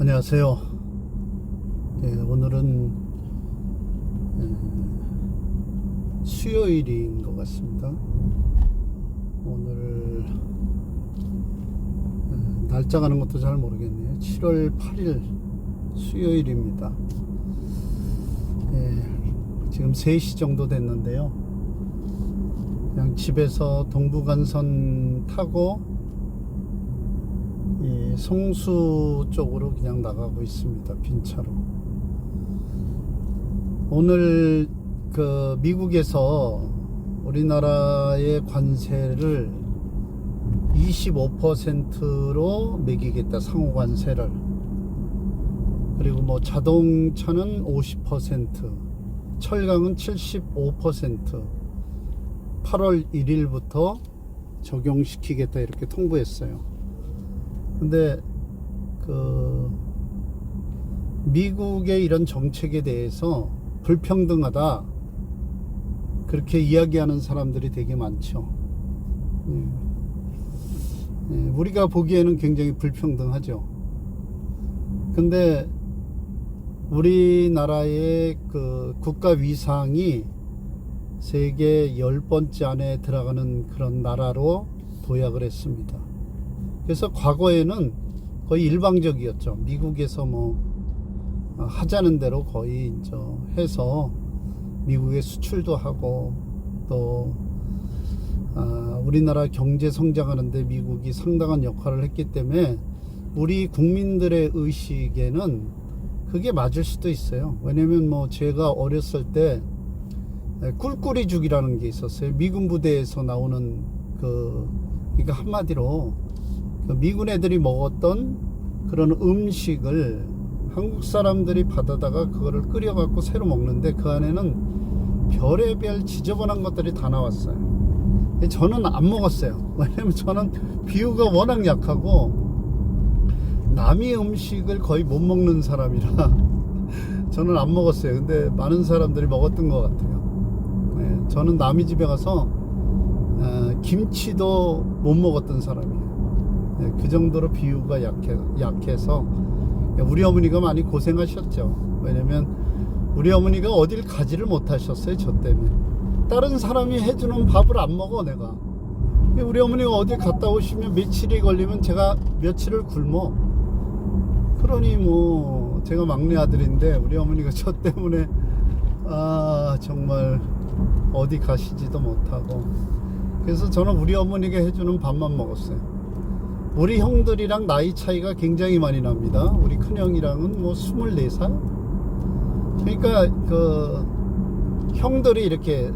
안녕하세요. 예, 오늘은 예, 수요일인 것 같습니다. 오늘 예, 날짜 가는 것도 잘 모르겠네요. 7월 8일 수요일입니다. 예, 지금 3시 정도 됐는데요. 그냥 집에서 동부간선 타고 이 성수 쪽으로 그냥 나가고 있습니다. 빈 차로. 오늘 그 미국에서 우리나라의 관세를 25%로 매기겠다. 상호 관세를. 그리고 뭐 자동차는 50%, 철강은 75% 8월 1일부터 적용시키겠다 이렇게 통보했어요. 근데 그 미국의 이런 정책에 대해서 불평등하다 그렇게 이야기하는 사람들이 되게 많죠. 예. 예, 우리가 보기에는 굉장히 불평등하죠. 근데 우리나라의 그 국가 위상이 세계 열 번째 안에 들어가는 그런 나라로 도약을 했습니다. 그래서 과거에는 거의 일방적이었죠. 미국에서 뭐 어, 하자는 대로 거의 이제 해서 미국에 수출도 하고 또 아, 우리나라 경제 성장하는데 미국이 상당한 역할을 했기 때문에 우리 국민들의 의식에는 그게 맞을 수도 있어요. 왜냐면 뭐 제가 어렸을 때 꿀꿀이 죽이라는 게 있었어요. 미군 부대에서 나오는 그 그러니까 한마디로 그 미군 애들이 먹었던 그런 음식을 한국 사람들이 받아다가 그거를 끓여갖고 새로 먹는데 그 안에는 별의별 지저분한 것들이 다 나왔어요. 저는 안 먹었어요. 왜냐면 저는 비유가 워낙 약하고 남의 음식을 거의 못 먹는 사람이라 저는 안 먹었어요. 근데 많은 사람들이 먹었던 것 같아요. 네, 저는 남의 집에 가서 어, 김치도 못 먹었던 사람이에요. 네, 그 정도로 비유가 약해, 약해서 우리 어머니가 많이 고생하셨죠. 왜냐면 우리 어머니가 어딜 가지를 못하셨어요. 저 때문에. 다른 사람이 해주는 밥을 안 먹어 내가. 우리 어머니가 어디 갔다 오시면 며칠이 걸리면 제가 며칠을 굶어. 그러니 뭐 제가 막내 아들인데 우리 어머니가 저 때문에 아 정말 어디 가시지도 못하고 그래서 저는 우리 어머니가 해주는 밥만 먹었어요. 우리 형들이랑 나이 차이가 굉장히 많이 납니다. 우리 큰형이랑은 뭐 24살? 그러니까 그 형들이 이렇게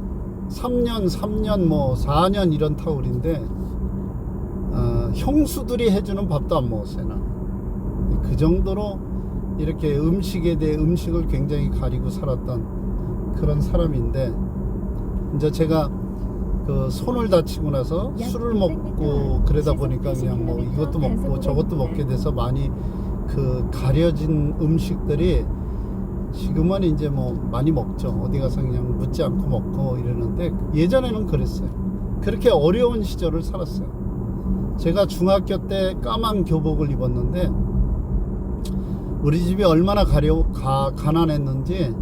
3년, 3년, 뭐 4년 이런 타울인데 어, 형수들이 해주는 밥도 안 먹었어요. 나. 그 정도로 이렇게 음식에 대해 음식을 굉장히 가리고 살았던 그런 사람인데 이제 제가 그 손을 다치고 나서 술을 먹고 그러다 보니까 그냥 뭐 이것도 먹고 저것도 먹게 돼서 많이 그 가려진 음식들이 지금은 이제 뭐 많이 먹죠. 어디 가서 그냥 묻지 않고 먹고 이러는데 예전에는 그랬어요. 그렇게 어려운 시절을 살았어요. 제가 중학교 때 까만 교복을 입었는데 우리 집이 얼마나 가려 가, 가난했는지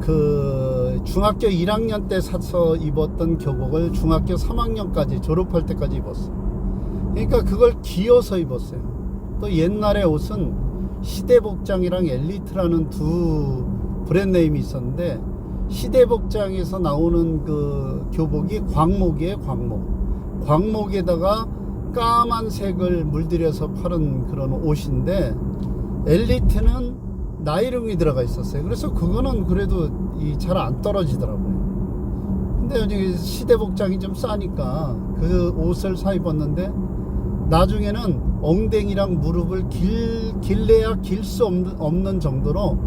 그 중학교 1학년 때 사서 입었던 교복을 중학교 3학년까지 졸업할 때까지 입었어. 그러니까 그걸 기어서 입었어요. 또 옛날에 옷은 시대복장이랑 엘리트라는 두 브랜드네임이 있었는데 시대복장에서 나오는 그 교복이 광목이에요, 광목. 광목에다가 까만 색을 물들여서 파는 그런 옷인데 엘리트는 나이롱이 들어가 있었어요. 그래서 그거는 그래도 잘 안 떨어지더라고요. 근데 여기 시대 복장이 좀 싸니까 그 옷을 사 입었는데 나중에는 엉덩이랑 무릎을 길, 길래야 길 수 없는, 없는 정도로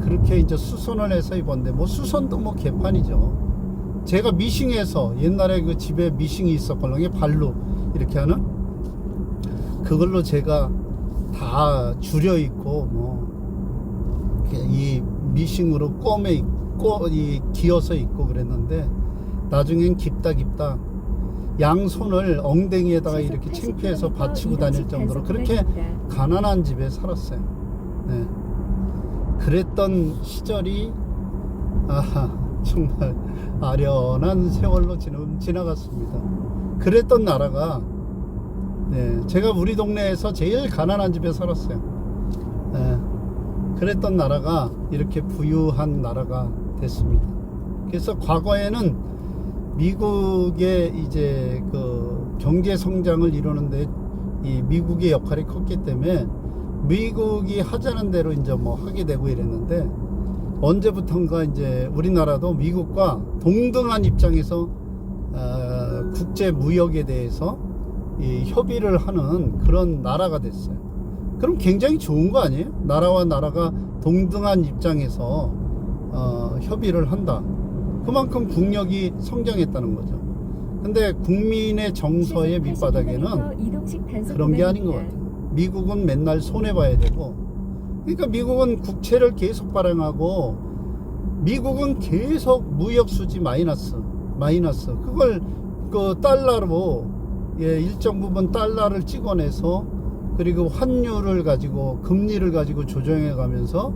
그렇게 이제 수선을 해서 입었는데 뭐 수선도 뭐 개판이죠. 제가 미싱해서 옛날에 그 집에 미싱이 있었거든요. 발로 이렇게 하는 그걸로 제가 다 줄여 있고 뭐 이 미싱으로 꿰매 있고 이 기어서 있고 그랬는데 나중엔 깊다 깊다 양손을 엉덩이에다가 이렇게 창피해서 받치고 다닐 정도로 그렇게 가난한 집에 살았어요. 네. 그랬던 시절이 아 정말 아련한 세월로 지금 지나갔습니다. 그랬던 나라가 네, 제가 우리 동네에서 제일 가난한 집에 살았어요. 네, 그랬던 나라가 이렇게 부유한 나라가 됐습니다. 그래서 과거에는 미국의 이제 그 경제 성장을 이루는데 이 미국의 역할이 컸기 때문에 미국이 하자는 대로 이제 뭐 하게 되고 이랬는데 언제부턴가 이제 우리나라도 미국과 동등한 입장에서 어, 국제 무역에 대해서 이 협의를 하는 그런 나라가 됐어요. 그럼 굉장히 좋은 거 아니에요? 나라와 나라가 동등한 입장에서 어, 협의를 한다. 그만큼 국력이 성장했다는 거죠. 근데 국민의 정서의 밑바닥에는 그런 게 아닌 것 같아요. 미국은 맨날 손해봐야 되고, 그러니까 미국은 국채를 계속 발행하고, 미국은 계속 무역 수지 마이너스, 마이너스. 그걸 그 달러로, 예, 일정 부분 달러를 찍어내서, 그리고 환율을 가지고, 금리를 가지고 조정해 가면서,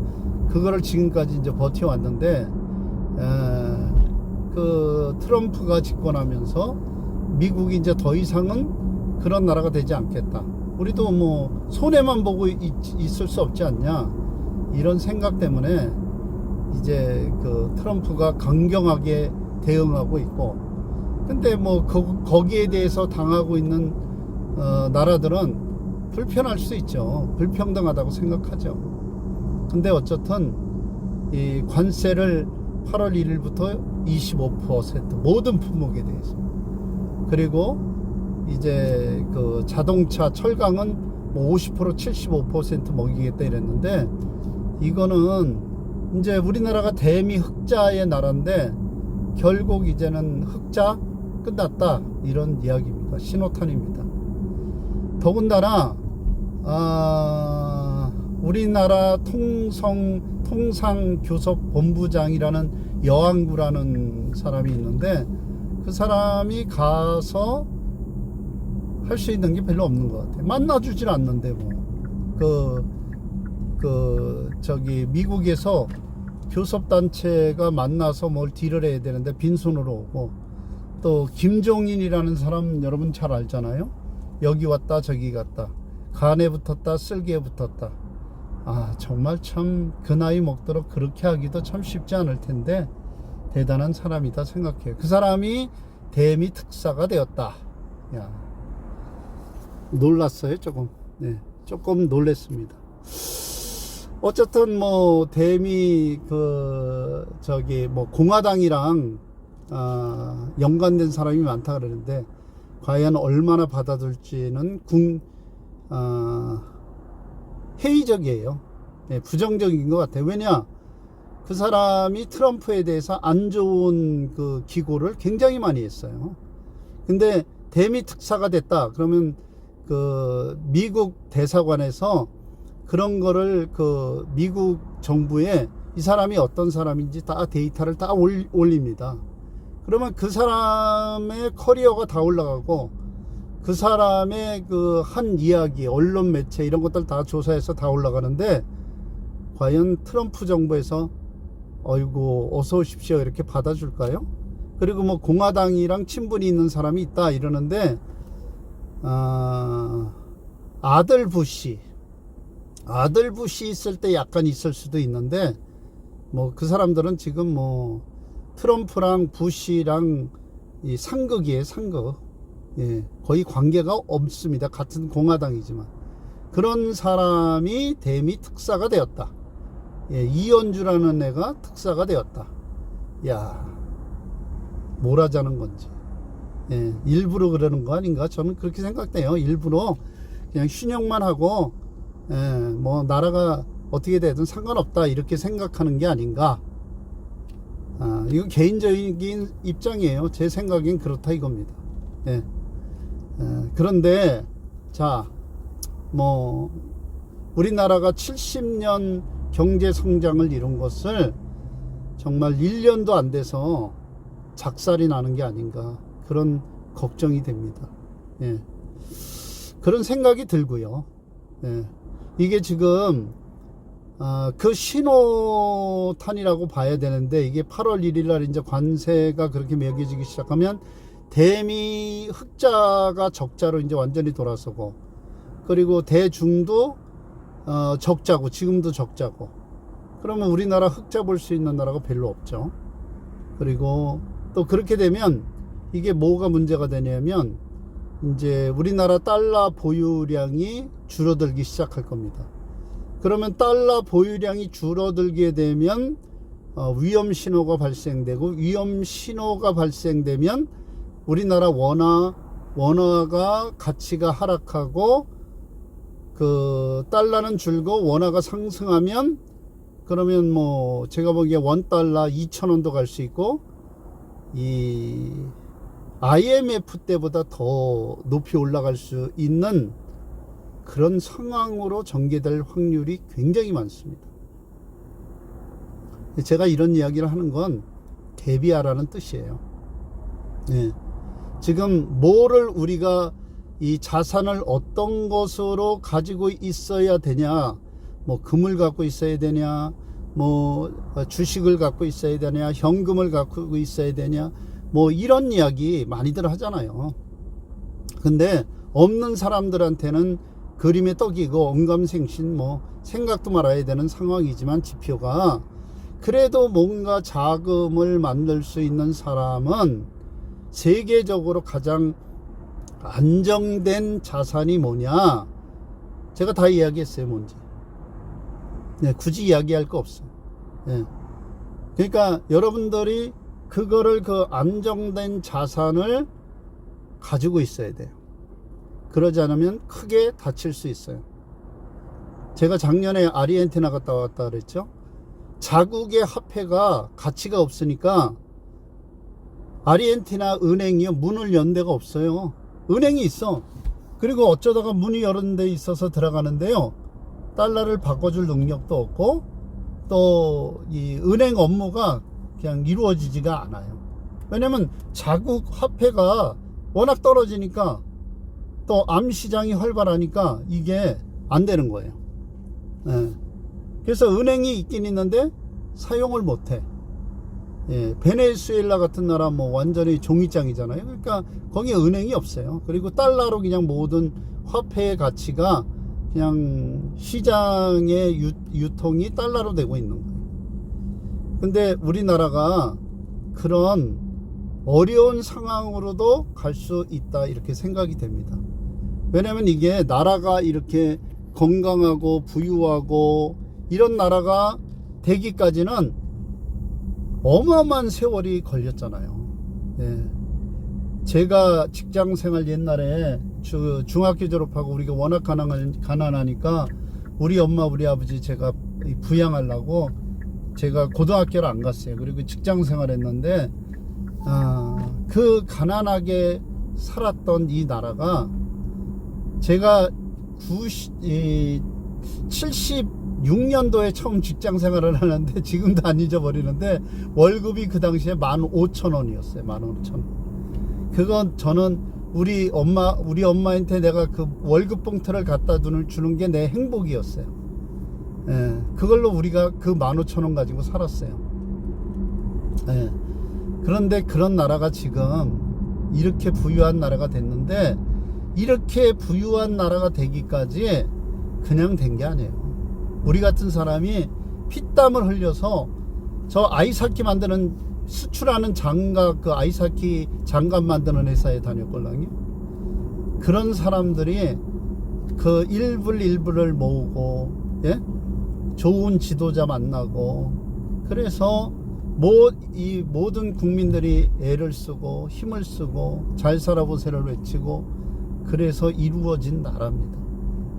그거를 지금까지 이제 버텨왔는데, 에, 그 트럼프가 집권하면서 미국이 이제 더 이상은 그런 나라가 되지 않겠다. 우리도 뭐 손해만 보고 있, 있을 수 없지 않냐 이런 생각 때문에 이제 그 트럼프가 강경하게 대응하고 있고 근데 뭐 거, 거기에 대해서 당하고 있는 어, 나라들은 불편할 수 있죠. 불평등하다고 생각하죠. 근데 어쨌든 이 관세를 8월 1일부터 25% 모든 품목에 대해서. 그리고 이제 그 자동차 철강은 뭐 50% 75% 먹이겠다 이랬는데 이거는 이제 우리나라가 대미 흑자의 나라인데 결국 이제는 흑자 끝났다 이런 이야기입니다. 신호탄입니다. 더군다나 아 우리나라 통성 통상교섭 본부장이라는 여왕구라는 사람이 있는데 그 사람이 가서 할 수 있는 게 별로 없는 것 같아요. 만나주질 않는데 뭐. 그, 그, 저기, 미국에서 교섭단체가 만나서 뭘 딜을 해야 되는데 빈손으로 오고 또 김종인이라는 사람 여러분 잘 알잖아요. 여기 왔다 저기 갔다. 간에 붙었다 쓸개에 붙었다. 아, 정말 참 그 나이 먹도록 그렇게 하기도 참 쉽지 않을 텐데 대단한 사람이다 생각해요. 그 사람이 대미 특사가 되었다. 야. 놀랐어요, 조금. 네. 조금 놀랬습니다. 어쨌든 뭐 대미 그 저기 뭐 공화당이랑 아, 연관된 사람이 많다 그러는데 과연 얼마나 받아들지는 궁 아, 회의적이에요. 네, 부정적인 것 같아요. 왜냐? 그 사람이 트럼프에 대해서 안 좋은 그 기고를 굉장히 많이 했어요. 근데 대미 특사가 됐다. 그러면 그 미국 대사관에서 그런 거를 그 미국 정부에 이 사람이 어떤 사람인지 다 데이터를 다 올립니다. 그러면 그 사람의 커리어가 다 올라가고 그 사람의 그 한 이야기, 언론 매체 이런 것들 다 조사해서 다 올라가는데 과연 트럼프 정부에서 어이구 어서 오십시오. 이렇게 받아줄까요? 그리고 뭐 공화당이랑 친분이 있는 사람이 있다 이러는데 아, 아들 부시 아들 부시 있을 때 약간 있을 수도 있는데 뭐 그 사람들은 지금 뭐 트럼프랑 부시랑 이 상극이에요 상극 예, 거의 관계가 없습니다 같은 공화당이지만 그런 사람이 대미 특사가 되었다 예, 이연주라는 애가 특사가 되었다. 야, 뭘 하자는 건지. 예, 일부러 그러는 거 아닌가? 저는 그렇게 생각돼요. 일부러 그냥 신용만 하고, 예, 뭐, 나라가 어떻게 되든 상관없다. 이렇게 생각하는 게 아닌가. 아, 이거 개인적인 입장이에요. 제 생각엔 그렇다 이겁니다. 예. 예, 그런데, 자, 뭐, 우리나라가 70년 경제 성장을 이룬 것을 정말 1년도 안 돼서 작살이 나는 게 아닌가 그런 걱정이 됩니다. 예. 그런 생각이 들고요. 예. 이게 지금 아, 그 신호탄이라고 봐야 되는데 이게 8월 1일 날 이제 관세가 그렇게 매겨지기 시작하면 대미 흑자가 적자로 이제 완전히 돌아서고 그리고 대중도 어, 적자고 지금도 적자고 그러면 우리나라 흑자 볼 수 있는 나라가 별로 없죠. 그리고 또 그렇게 되면 이게 뭐가 문제가 되냐면 이제 우리나라 달러 보유량이 줄어들기 시작할 겁니다. 그러면 달러 보유량이 줄어들게 되면 어, 위험 신호가 발생되고 위험 신호가 발생되면 우리나라 원화 원화가 가치가 하락하고 그 달러는 줄고 원화가 상승하면 그러면 뭐 제가 보기에 원 달러 2천 원도 갈 수 있고 이 IMF 때보다 더 높이 올라갈 수 있는 그런 상황으로 전개될 확률이 굉장히 많습니다. 제가 이런 이야기를 하는 건 대비하라는 뜻이에요. 예. 지금 뭐를 우리가 이 자산을 어떤 것으로 가지고 있어야 되냐, 뭐 금을 갖고 있어야 되냐, 뭐 주식을 갖고 있어야 되냐, 현금을 갖고 있어야 되냐, 뭐 이런 이야기 많이들 하잖아요. 근데 없는 사람들한테는 그림의 떡이고 언감생신 뭐 생각도 말아야 되는 상황이지만 지표가 그래도 뭔가 자금을 만들 수 있는 사람은 세계적으로 가장 안정된 자산이 뭐냐 제가 다 이야기했어요 뭔지 네, 굳이 이야기할 거 없어 네. 그러니까 여러분들이 그거를 그 안정된 자산을 가지고 있어야 돼요 그러지 않으면 크게 다칠 수 있어요. 제가 작년에 아르헨티나 갔다 왔다 그랬죠. 자국의 화폐가 가치가 없으니까 아르헨티나 은행이요 문을 연 데가 없어요. 은행이 있어. 그리고 어쩌다가 문이 열은 데 있어서 들어가는데요. 달러를 바꿔줄 능력도 없고 또 이 은행 업무가 그냥 이루어지지가 않아요. 왜냐면 자국 화폐가 워낙 떨어지니까 또 암 시장이 활발하니까 이게 안 되는 거예요. 예. 그래서 은행이 있긴 있는데 사용을 못 해. 예, 베네수엘라 같은 나라 뭐 완전히 종이장이잖아요. 그러니까 거기에 은행이 없어요. 그리고 달러로 그냥 모든 화폐의 가치가 그냥 시장의 유, 유통이 달러로 되고 있는 거예요. 근데 우리나라가 그런 어려운 상황으로도 갈 수 있다 이렇게 생각이 됩니다. 왜냐면 이게 나라가 이렇게 건강하고 부유하고 이런 나라가 되기까지는 어마어마한 세월이 걸렸잖아요. 예. 제가 직장 생활 옛날에 주, 중학교 졸업하고 우리가 워낙 가난한, 가난하니까 우리 엄마 우리 아버지 제가 부양하려고 제가 고등학교를 안 갔어요. 그리고 직장 생활 했는데 아, 그 가난하게 살았던 이 나라가 제가 90, 이 76년도에 처음 직장 생활을 하는데 지금도 안 잊어버리는데 월급이 그 당시에 15,000원이었어요. 15,000원. 그건 저는 우리 엄마 우리 엄마한테 내가 그 월급 봉투를 갖다 주는 게 내 행복이었어요. 예, 그걸로 우리가 그 15,000원 가지고 살았어요. 예. 그런데 그런 나라가 지금 이렇게 부유한 나라가 됐는데 이렇게 부유한 나라가 되기까지 그냥 된 게 아니에요. 우리 같은 사람이 피땀을 흘려서 저 아이스하키 만드는 수출하는 장갑 그 아이스하키 장갑 만드는 회사에 다녔걸랑요. 그런 사람들이 그 일불 일불을 모으고 예? 좋은 지도자 만나고 그래서 모, 이 모든 국민들이 애를 쓰고 힘을 쓰고 잘 살아보세를 외치고 그래서 이루어진 나라입니다.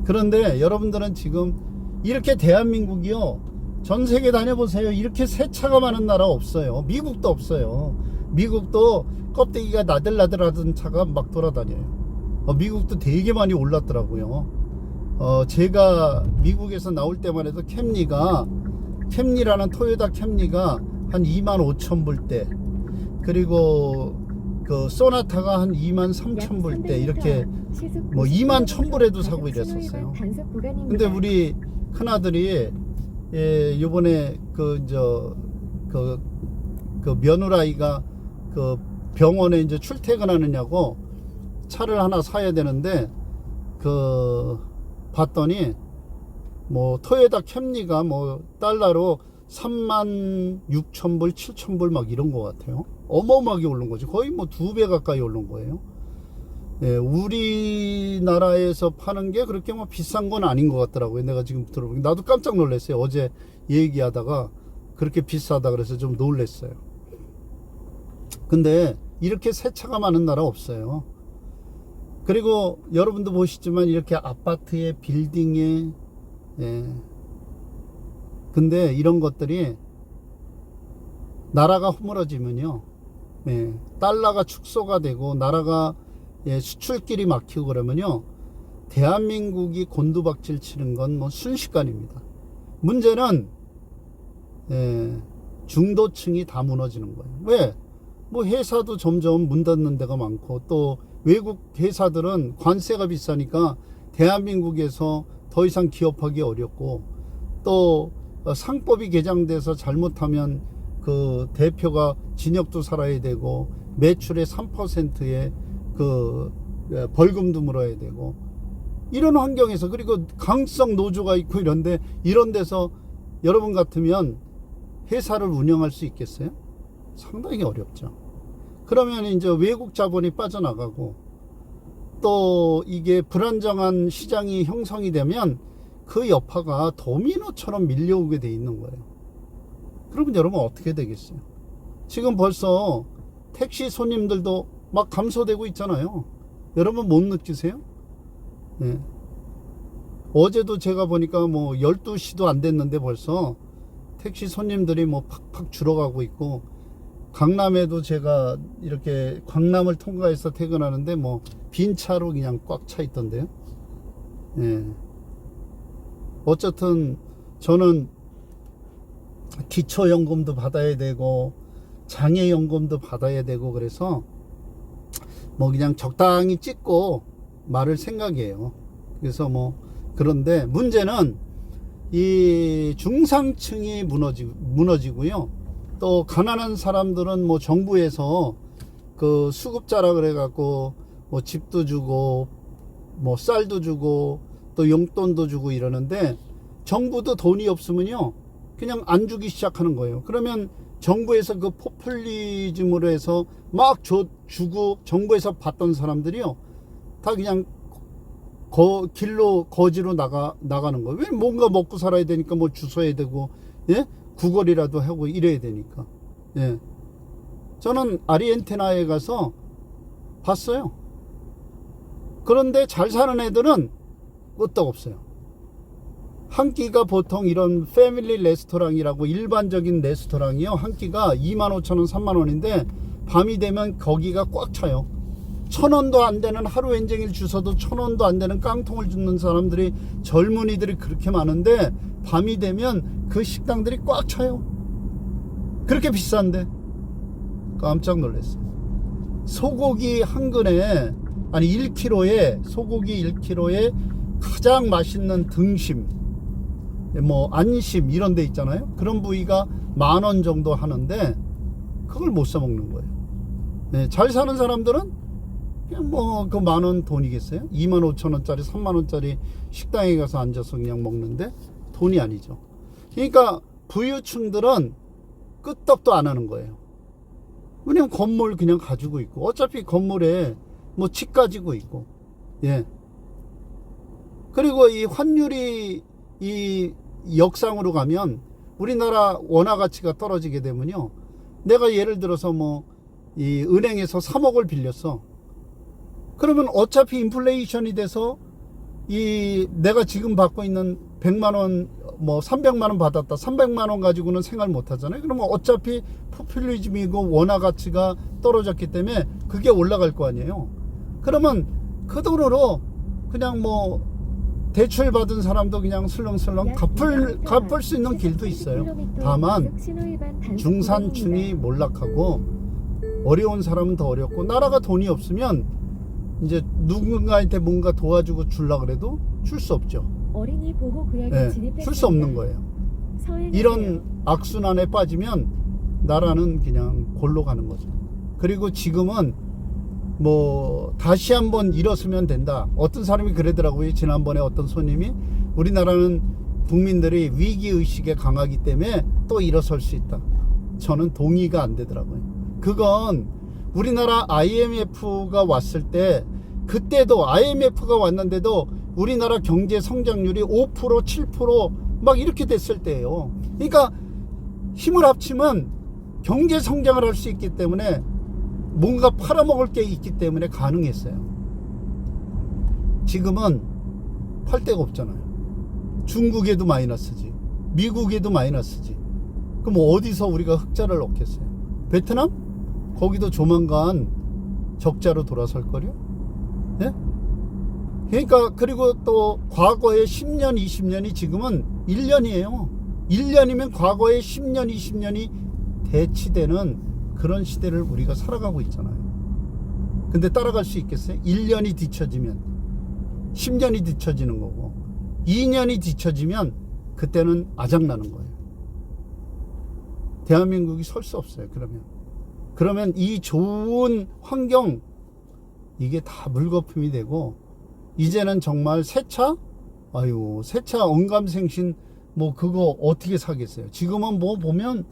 그런데 여러분들은 지금 이렇게 대한민국이요. 전 세계 다녀보세요. 이렇게 세차가 많은 나라 없어요. 미국도 없어요. 미국도 껍데기가 나들나들하던 차가 막 돌아다녀요. 어, 미국도 되게 많이 올랐더라고요. 어, 제가 미국에서 나올 때만 해도 캠리가 캠리라는 토요타 캠리가 한 2만 5천 불대 그리고 그 소나타가 한 2만 3천 불 때 이렇게 뭐 2만 1천 불에도 사고 이랬었어요. 근데 우리 큰아들이 예, 요번에 그저그 그 며느라이가 그 병원에 이제 출퇴근하느냐고 차를 하나 사야 되는데 그 봤더니 뭐 토요다 캠리가 뭐 달러로 3만 6천 불, 7천 불 막 이런 것 같아요. 어마어마하게 오른 거지. 거의 뭐 두 배 가까이 오른 거예요. 예, 우리나라에서 파는 게 그렇게 뭐 비싼 건 아닌 것 같더라고요. 내가 지금 들어보니 나도 깜짝 놀랐어요. 어제 얘기하다가 그렇게 비싸다 그래서 좀 놀랐어요. 근데 이렇게 새 차가 많은 나라 없어요. 그리고 여러분도 보시지만 이렇게 아파트에 빌딩에 예. 근데 이런 것들이 나라가 허물어지면요. 예. 달러가 축소가 되고 나라가 예, 수출길이 막히고 그러면요. 대한민국이 곤두박질 치는 건 뭐 순식간입니다. 문제는 예, 중도층이 다 무너지는 거예요. 왜? 뭐 회사도 점점 문 닫는 데가 많고 또 외국 회사들은 관세가 비싸니까 대한민국에서 더 이상 기업하기 어렵고 또 상법이 개정돼서 잘못하면 그 대표가 징역도 살아야 되고 매출의 3%의 그 벌금도 물어야 되고 이런 환경에서 그리고 강성 노조가 있고 이런데 이런 데서 여러분 같으면 회사를 운영할 수 있겠어요? 상당히 어렵죠. 그러면 이제 외국 자본이 빠져나가고 또 이게 불안정한 시장이 형성이 되면 그 여파가 도미노처럼 밀려오게 돼 있는 거예요. 그러면 여러분 어떻게 되겠어요? 지금 벌써 택시 손님들도 막 감소되고 있잖아요. 여러분 못 느끼세요? 예. 어제도 제가 보니까 뭐 12시도 안 됐는데 벌써 택시 손님들이 뭐 팍팍 줄어가고 있고 강남에도 제가 이렇게 광남을 통과해서 퇴근하는데 뭐 빈 차로 그냥 꽉 차 있던데요. 예. 어쨌든 저는 기초연금도 받아야 되고 장애연금도 받아야 되고 그래서 뭐 그냥 적당히 찍고 말을 생각해요. 그래서 뭐 그런데 문제는 이 중상층이 무너지, 무너지고요. 또 가난한 사람들은 뭐 정부에서 그 수급자라 그래갖고 뭐 집도 주고 뭐 쌀도 주고 또 용돈도 주고 이러는데 정부도 돈이 없으면요 그냥 안 주기 시작하는 거예요. 그러면 정부에서 그 포퓰리즘으로 해서 막 줘, 주고 정부에서 받던 사람들이요 다 그냥 거, 길로 거지로 나가 나가는 거예요. 왜 뭔가 먹고 살아야 되니까 뭐 주워야 되고 예 구걸이라도 하고 이래야 되니까 예 저는 아리엔티나에 가서 봤어요. 그런데 잘 사는 애들은 끄떡 없어요. 한 끼가 보통 이런 패밀리 레스토랑이라고 일반적인 레스토랑이요. 한 끼가 25,000원, 3만원인데 밤이 되면 거기가 꽉 차요. 천 원도 안 되는 하루 엔쟁일 주서도 천 원도 안 되는 깡통을 줍는 사람들이 젊은이들이 그렇게 많은데 밤이 되면 그 식당들이 꽉 차요. 그렇게 비싼데 깜짝 놀랐어요. 소고기 한 근에 아니 1kg에 소고기 1kg에 가장 맛있는 등심 뭐 안심 이런 데 있잖아요. 그런 부위가 만 원 정도 하는데 그걸 못 사 먹는 거예요. 네, 잘 사는 사람들은 그냥 뭐 그 만 원 돈이겠어요? 2만 5천 원짜리 3만 원짜리 식당에 가서 앉아서 그냥 먹는데 돈이 아니죠. 그러니까 부유층들은 끄떡도 안 하는 거예요. 그냥 건물 그냥 가지고 있고 어차피 건물에 뭐 집 가지고 있고 예. 그리고 이 환율이 이 역상으로 가면 우리나라 원화 가치가 떨어지게 되면요. 내가 예를 들어서 뭐 이 은행에서 3억을 빌렸어. 그러면 어차피 인플레이션이 돼서 이 내가 지금 받고 있는 100만 원, 뭐 300만 원 받았다. 300만 원 가지고는 생활 못 하잖아요. 그러면 어차피 포퓰리즘이고 원화 가치가 떨어졌기 때문에 그게 올라갈 거 아니에요. 그러면 그 돈으로 그냥 뭐 대출 받은 사람도 그냥 슬렁슬렁 갚을 갚을 수 있는 길도 있어요. 다만 중산층이 몰락하고 어려운 사람은 더 어렵고 나라가 돈이 없으면 이제 누군가한테 뭔가 도와주고 줄라 그래도 줄 수 없죠. 어린이 보호 구역에 예, 진입했습니다. 줄수 없는 거예요. 이런 악순환에 빠지면 나라는 그냥 골로 가는 거죠. 그리고 지금은 뭐 다시 한번 일어서면 된다. 어떤 사람이 그러더라고요. 지난번에 어떤 손님이 우리나라는 국민들이 위기 의식에 강하기 때문에 또 일어설 수 있다. 저는 동의가 안 되더라고요. 그건 우리나라 IMF가 왔을 때 그때도 IMF가 왔는데도 우리나라 경제 성장률이 5% 7%막 이렇게 됐을 때예요. 그러니까 힘을 합치면 경제 성장을 할 수 있기 때문에 뭔가 팔아먹을 게 있기 때문에 가능했어요. 지금은 팔 데가 없잖아요. 중국에도 마이너스지. 미국에도 마이너스지. 그럼 어디서 우리가 흑자를 얻겠어요? 베트남? 거기도 조만간 적자로 돌아설 거요? 예? 그러니까 그리고 또 과거의 10년, 20년이 지금은 1년이에요. 1년이면 과거의 10년, 20년이 대치되는 그런 시대를 우리가 살아가고 있잖아요. 근데 따라갈 수 있겠어요? 1년이 뒤처지면 10년이 뒤처지는 거고 2년이 뒤처지면 그때는 아작나는 거예요. 대한민국이 설 수 없어요. 그러면 그러면 이 좋은 환경 이게 다 물거품이 되고 이제는 정말 새차 아유 새차 언감생신 뭐 그거 어떻게 사겠어요 지금은 뭐 보면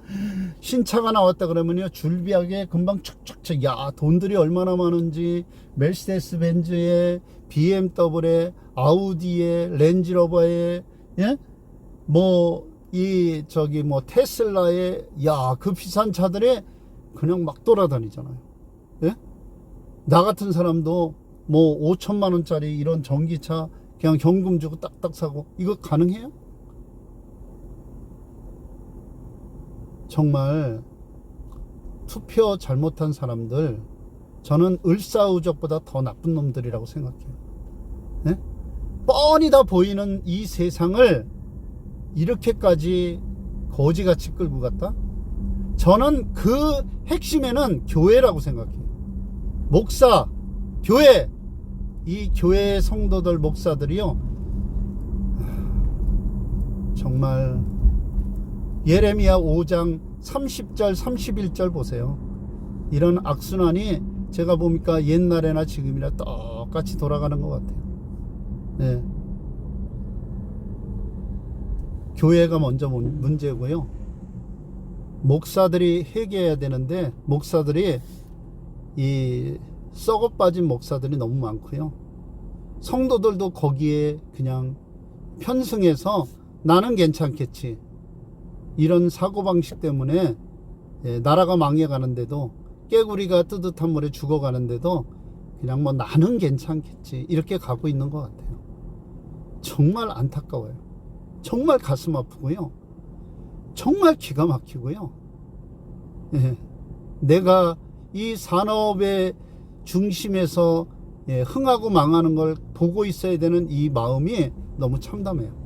신차가 나왔다 그러면요 줄비하게 금방 척척척 야 돈들이 얼마나 많은지 멜시데스 벤츠에 BMW에 아우디에 렌지로버에 예 뭐 이 저기 뭐 테슬라에 야 그 비싼 차들에 그냥 막 돌아다니잖아요 예? 나 같은 사람도 뭐 5천만 원짜리 이런 전기차 그냥 현금 주고 딱딱 사고 이거 가능해요? 정말 투표 잘못한 사람들 저는 을사우적보다 더 나쁜 놈들이라고 생각해요. 네? 뻔히 다 보이는 이 세상을 이렇게까지 거지같이 끌고 갔다? 저는 그 핵심에는 교회라고 생각해요. 목사, 교회, 이 교회 성도들 목사들이요, 정말 예레미야 5장 30절, 31절 보세요. 이런 악순환이 제가 보니까 옛날에나 지금이나 똑같이 돌아가는 것 같아요. 예. 교회가 먼저 문- 문제고요. 목사들이 회개해야 되는데 목사들이 이 썩어 빠진 목사들이 너무 많고요. 성도들도 거기에 그냥 편승해서 나는 괜찮겠지. 이런 사고방식 때문에 예, 나라가 망해가는데도 깨구리가 뜨뜻한 물에 죽어가는데도 그냥 뭐 나는 괜찮겠지. 이렇게 가고 있는 것 같아요. 정말 안타까워요. 정말 가슴 아프고요. 정말 기가 막히고요. 예, 내가 이 산업의 중심에서 예, 흥하고 망하는 걸 보고 있어야 되는 이 마음이 너무 참담해요.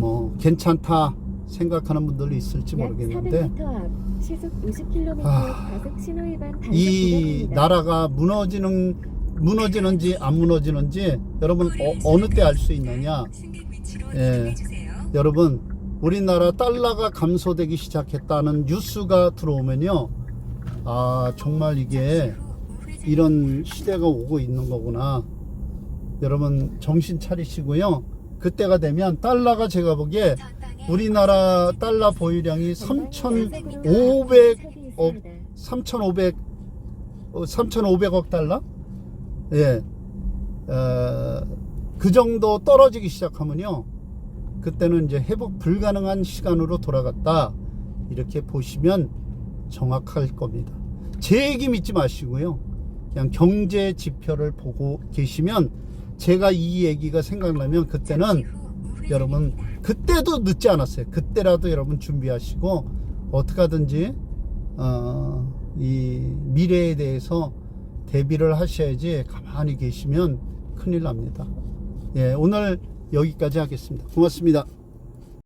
예. 뭐 괜찮다 생각하는 분들도 있을지 약 모르겠는데 400m 앞 시속 50km 아, 이. 나라가 무너지는 무너지는지 안 무너지는지 여러분 어, 느 때 알 수 있느냐? 예. 여러분 우리나라 달러가 감소되기 시작했다는 뉴스가 들어오면요. 아 정말 이게 이런 시대가 오고 있는 거구나. 여러분 정신 차리시고요. 그때가 되면 달러가 제가 보기에 우리나라 달러 보유량이 3,500억3,500 어, 3,500억 달러? 예. 어, 그 정도 떨어지기 시작하면요. 그때는 이제 회복 불가능한 시간으로 돌아갔다. 이렇게 보시면 정확할 겁니다. 제 얘기 믿지 마시고요. 그냥 경제 지표를 보고 계시면 제가 이 얘기가 생각나면 그때는 여러분 그때도 늦지 않았어요. 그때라도 여러분 준비하시고 어떻게 하든지 어, 이 미래에 대해서 대비를 하셔야지 가만히 계시면 큰일 납니다. 예, 오늘 여기까지 하겠습니다. 고맙습니다.